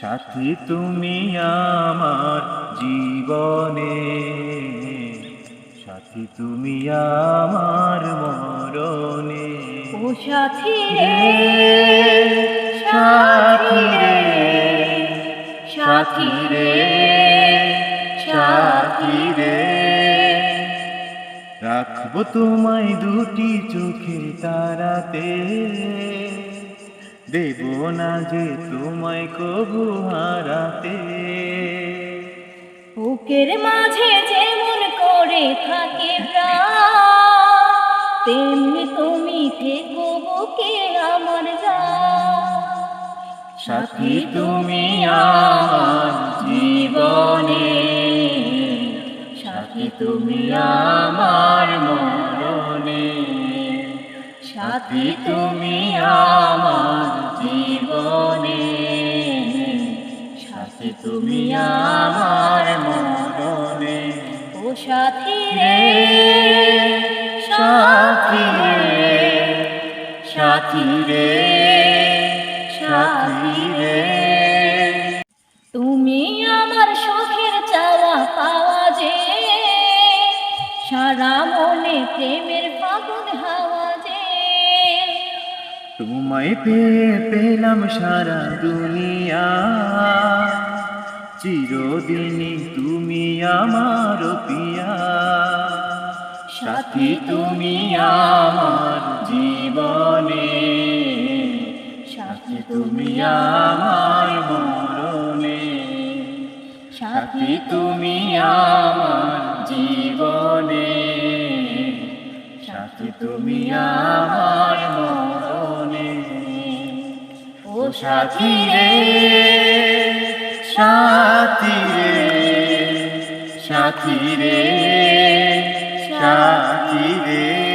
সাথী তুমি আমার জীবনে। সাথী তুমি আমার মরণে। ও সাথী রে সাথী রে সাথী রে সাথী রে। রাখব তোমায় দুটি চোখে তারাতে। দেব না যে তোমায় কবু হারাতে। বুকের মাঝে যেমন করে থাকে তেমনি তুমি থেকো বুকে আমার সাথী তুমি আমার জীবনে, সাথী তুমি আমার মরণে। সাথী তুমি আমার জীবনে। সাথী তুমি আমার মরণে ও সাথী রে সাথী রে সাথী রে সাথী রে। তুমি আমার সুখের চাওয়া পাওয়া যে সারা মনে প্রেমের ফাগুন হাওয়া তোমায় পেয়ে পেলাম সারা দুনিয়া। চিরদিনই তুমি আমার পিয়া সাথী তুমি আমার জীবনে। সাথী তুমি আমার মরণে। সাথী তুমি আমার জীবনে। সাথী তুমি আমার মরণে। সাথী রে সাথী রে সাথী রে সাথী রে